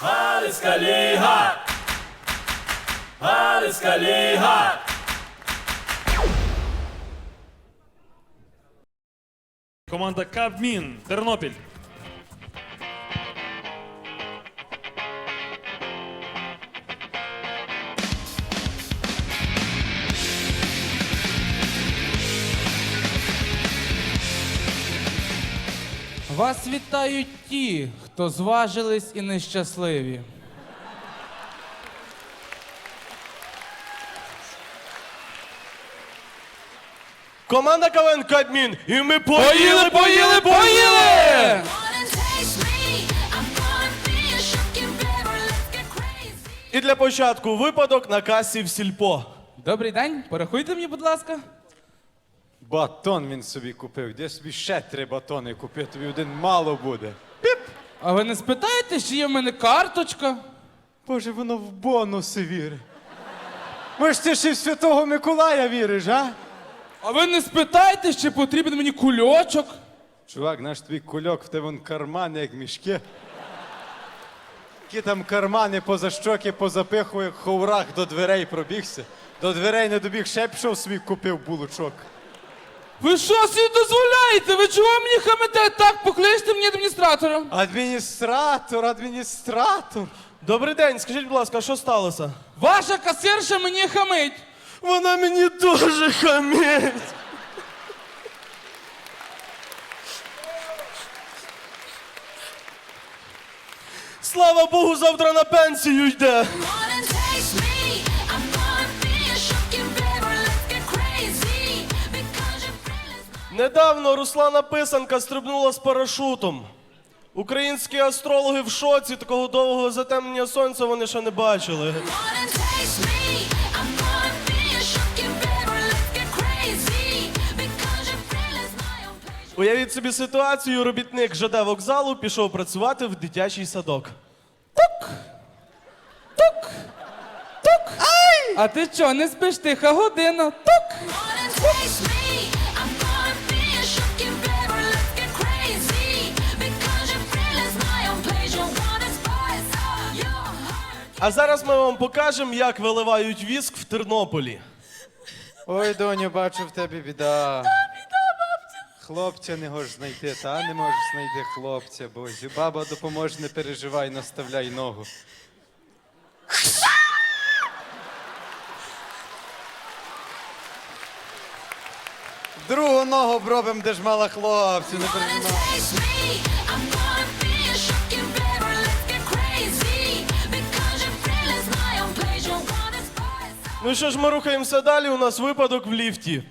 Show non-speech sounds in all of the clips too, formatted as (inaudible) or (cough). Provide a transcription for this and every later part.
Галицька ліга! Галицька ліга! Команда Кабмін, Тернопіль. Вас вітають ті, хто зважились і нещасливі. Команда КВН Кадмін, і ми Поїли, поїли, поїли! І для початку випадок на касі в сільпо. Добрий день, порахуйте мені, будь ласка. Батон він собі купив. Де собі ще три батони купив, тобі один мало буде. А ви не спитаєте, чи є в мене карточка? Боже, воно в бонуси вірить. Може, ти ще в Святого Миколая віриш, а? А ви не спитаєте, чи потрібен мені кульочок? Чувак, наш твій кульок, в тебе вон кармани, як мішки. Які там кармани поза щоки позапихував, як ховрах до дверей пробігся. До дверей не добіг, ще пішов собі купив булочок. Ви що собі дозволяєте? Ви чого мені хамите? Так, покличте мені адміністратора. Адміністратор, адміністратор. Добрий день, скажіть, будь ласка, що сталося? Ваша касирша мені хамить. Вона мені дуже хамить. Слава Богу, завтра на пенсію йде. Недавно Руслана Писанка стрибнула з парашутом. Українські астрологи в шоці такого довгого затемнення сонця вони ще не бачили. Уявіть собі ситуацію, робітник ЖД вокзалу пішов працювати в дитячий садок. Тук! Тук. Тук. А ти що, не спиш тиха година? Тук! А зараз ми вам покажемо, як виливають віск в Тернополі. Ой, доню, бачу в тебе біда. Хлопця не можеш знайти, та не можеш знайти хлопця, бозю. Баба допоможе, не переживай, наставляй ногу. Другу ногу бробим, де ж мала хлопцю, не переживай. Ну що ж, ми рухаємося далі. У нас випадок в ліфті.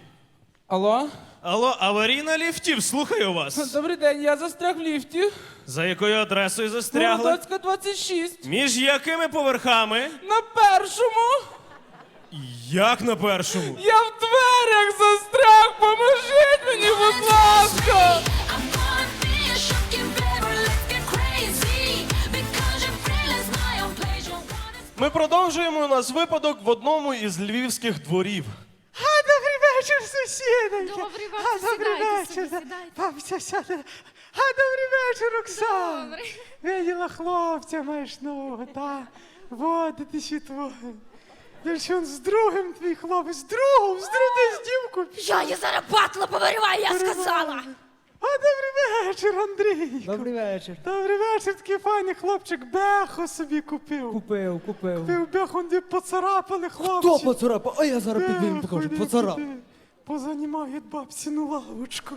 Алло? Алло, аварійна ліфтів, слухаю вас. (laughs) Добрий день, я застряг в ліфті. За якою адресою застрягли? Городоцька 26. Між якими поверхами? На першому. Як на першому? Я в дверях застряг, Ми продовжуємо у нас випадок в одному із львівських дворів. А, добрий вечір, сусідоньки. Добрий А, вечір, добрий сідайте собі, вечір. сідайте. Бабця сяде. А, добрий вечір, Оксана. Добрий. Виділа хлопця маєш нового, та? Вот, де ти світло. Я ж он з другим твій хлопець, з другом, з другим з дівку. Я її зараз батла повириваю, я сказала. А, добрий вечір, Андрій. Добрий вечір. Добрий вечір, такий файний хлопчик беху собі купив. Купив, купив. Купив беху, де поцарапали хлопці. Хто поцарапав? А я зараз піду їм покажу. Поцарап. де бабці на лавочку.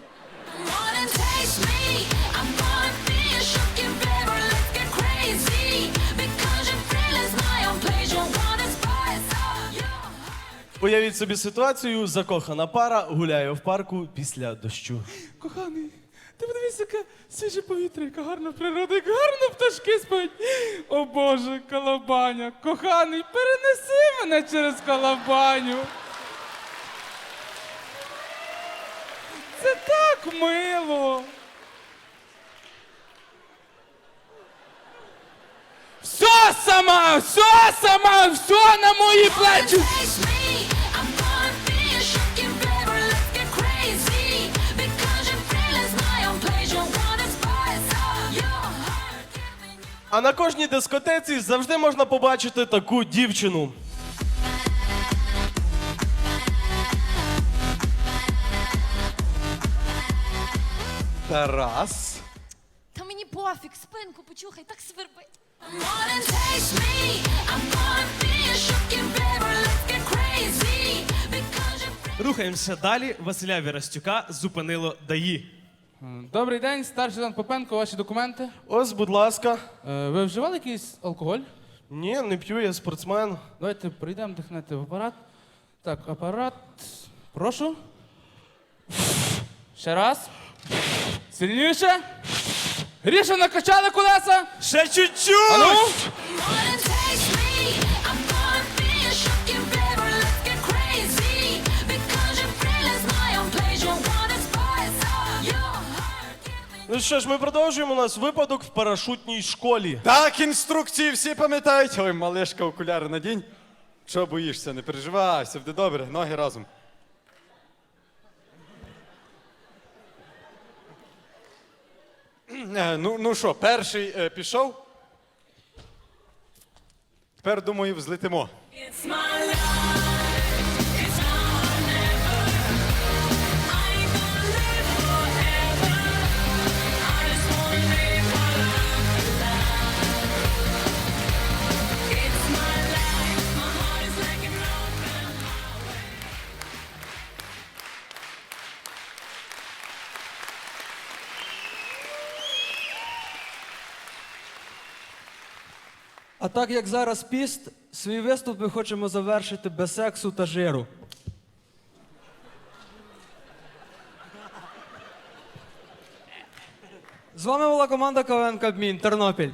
Уявіть собі ситуацію, закохана пара гуляє в парку після дощу. Коханий, ти подивись, яке свіже повітря, яка гарна природа, як гарно пташки спать. О Боже, колобаня, коханий, перенеси мене через колобаню. Це так мило. Все сама, все сама, все на мої плечі. А на кожній дискотеці завжди можна побачити таку дівчину. Тарас. Та мені пофіг, спинку почухай, так свербить. Рухаємося далі. Василя Вірастюка зупинило ДАІ. Добрий день, старший лейтенант Попенко, ваші документи. Ось, будь ласка. Е, ви вживали якийсь алкоголь? Ні, не п'ю, я спортсмен. Давайте прийдемо дихнете в апарат. Так, апарат. Прошу. Ще раз. Сильніше. Гріша накачали колеса. Ще чуть-чуть! Ану. More Ну що ж, ми продовжуємо у нас випадок в парашутній школі. Так, інструкції всі пам'ятають. Ой, малишка, окуляри надінь. Що боїшся, не переживай, все буде добре, ноги разом. Е, Ну, ну що, перший е, пішов. Тепер, думаю, взлетимо. It's my life, А так як зараз піст, свій виступ ми хочемо завершити без сексу та жиру. З вами була команда КВН Кабмін Тернопіль.